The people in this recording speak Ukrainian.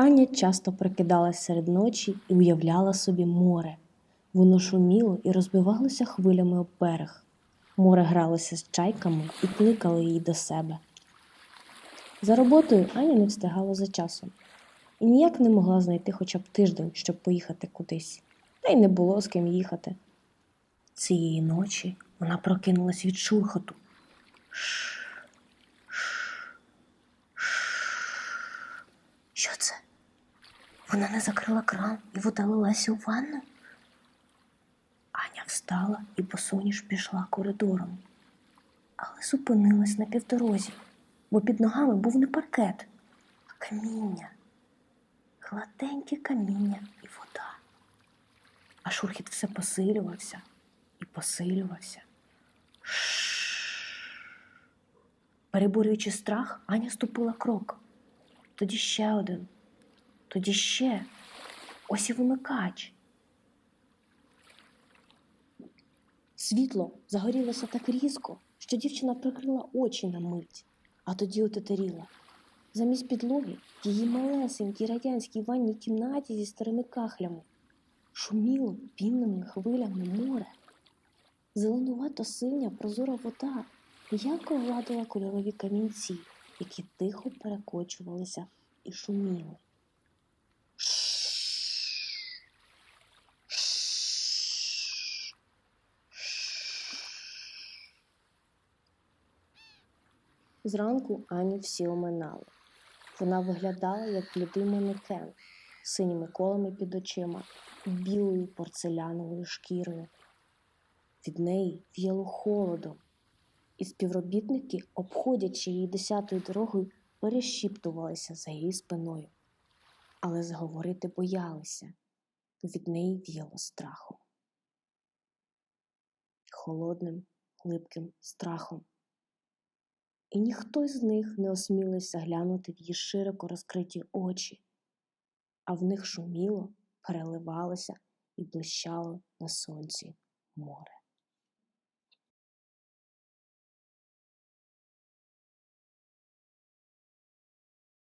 Аня часто прикидалась серед ночі і уявляла собі море. Воно шуміло і розбивалося хвилями об берег. Море гралося з чайками і кликало її до себе. За роботою Аня не встигала за часом і ніяк не могла знайти хоча б тиждень, щоб поїхати кудись. Та й не було з ким їхати. Цієї ночі вона прокинулась від шурхоту. Що Вона не закрила кран і вода у ванну. Аня встала і посоніж пішла коридором, але зупинилась на півдорозі, бо під ногами був не паркет, а каміння, гладеньке каміння і вода. А шурхіт все посилювався і посилювався. Переборюючи страх, Аня ступила крок. Тоді ще один, тоді ще. Ось і вимикач. Світло загорілося так різко, що дівчина прикрила очі на мить, а тоді отетеріла. Замість підлоги в її малесенькій радянській ванній кімнаті зі старими кахлями шуміло пінними хвилями море. Зеленувато синя прозора вода м'яко гладила кольорові камінці, які тихо перекочувалися і шуміли. Зранку Аню всі оминали. Вона виглядала як блідий манекен з синіми колами під очима, білою порцеляновою шкірою. Від неї в'яло холодом, і співробітники, обходячи її десятою дорогою, перешіптувалися за її спиною. Але заговорити боялися, від неї в'яло страхом. Холодним, глибким страхом. І ніхто з них не осмілився глянути в її широко розкриті очі, а в них шуміло, переливалося і блищало на сонці море.